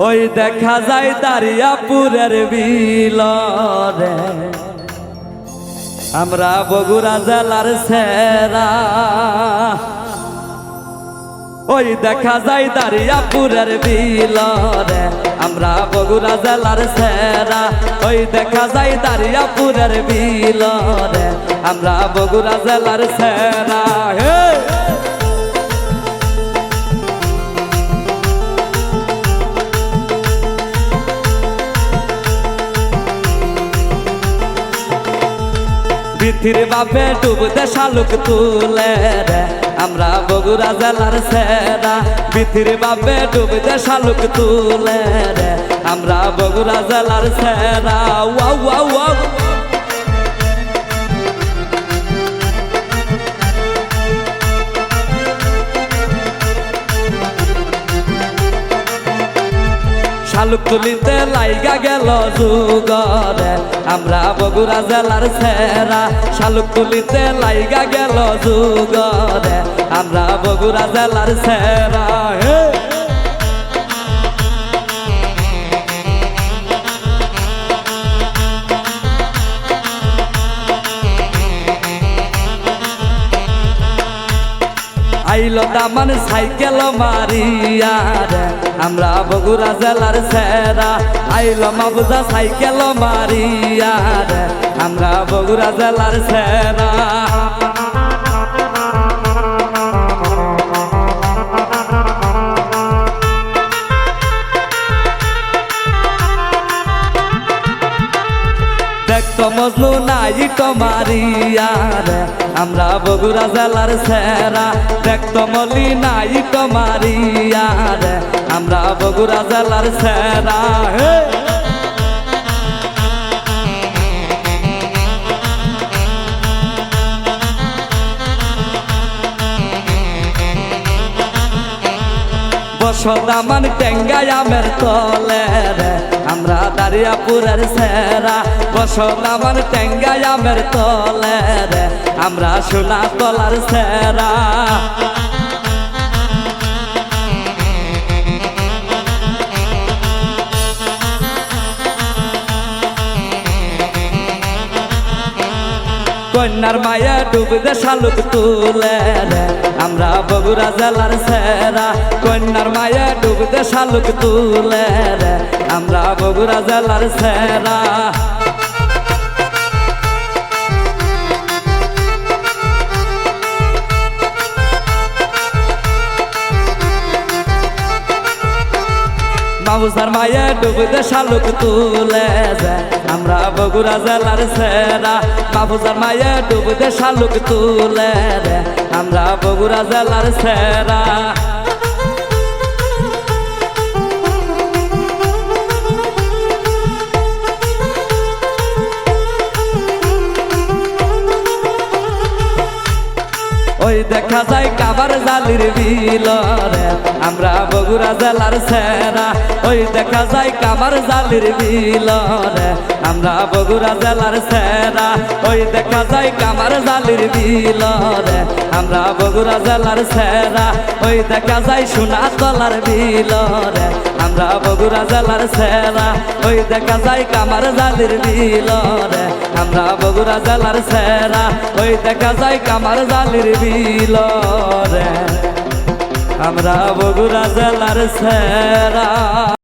ওই দেখা যায় দারিয়াপুরের বিলরে। আমরা বগুড়া জেলার সেরা। ওই দেখা যায় দারিয়াপুরের বিলরে। আমরা বগুড়া জেলার সেরা। ওই দেখা যায় দারিয়াপুরের বিলরে। আমরা বগুড়া জেলার সেরা। হে! পৃথির বাপে ডুবতে শালুক তুলে রে। আমরা বগুড়া জেলার সেরা। পৃথির বাপে ডুবতে শালুক তুলে রে। আমরা বগুড়া জেলার সেরা। Wow wow wow. শালুক তুলিতে লাইগা গেল যুগরে আমরা বগুড়া জেলার সেরা, শালুক তুলিতে লাইগা গেল যুগরে আমরা বগুড়া জেলার সেরা। আইলো দামান সাইকেল মারিয়া আমরা বগুড়া জেলার সেরা। আইল মাবুজা সাইকেল মারিয়া আমরা বগুড়া জেলার সেরা। মজনু নাই মারিয়া রে আমরা বগুড়া জেলার সেরা দেখতো মলি নাই মারিয়া রে আমরা বগুড়া জেলার সেরা হে বসদামান টেঙ্গাই আমের তলে রে আমরা দারিয়াপুরের সেরা। টেঙ্গাই আমের তলে রে। আমরা সোনা তলার সেরা। কন্যার মায়া ডুবদে শালুক তুলে আমরা বগুড়া জেলার সেরা। কন্যার মায়া ডুবদে শালুক তুলে আমরা বগুড়া জেলার সেরা। মাবুসার মায়ে ডুবতে শালুক তুলে যায়। আমরা বগুড়া জেলার সেরা। মাবুসার মায়ে ডুবতে শালুক তুলে আমরা বগুড়া জেলার সেরা। ওই দেখা যায় কাবার জালির বিলরে। আমরা বগুড়া জেলার সেরা ওই দেখা যায় কাবার জালির বিলরে। আমরা বগুড়া জেলার সেরা ওই দেখা যায় কাবার জালির বিলরে। আমরা বগুড়া জেলার সেরা। ওই দেখা যায় সোনা তলার বিলরে। আমরা বগুড়া জেলার সেরা। ওই দেখা যায় কামার জালির বিলরে। আমরা বগুড়া জেলার সেরা। ওই দেখা যায় কামার জালির বিলরে। আমরা বগুড়া জেলার সেরা।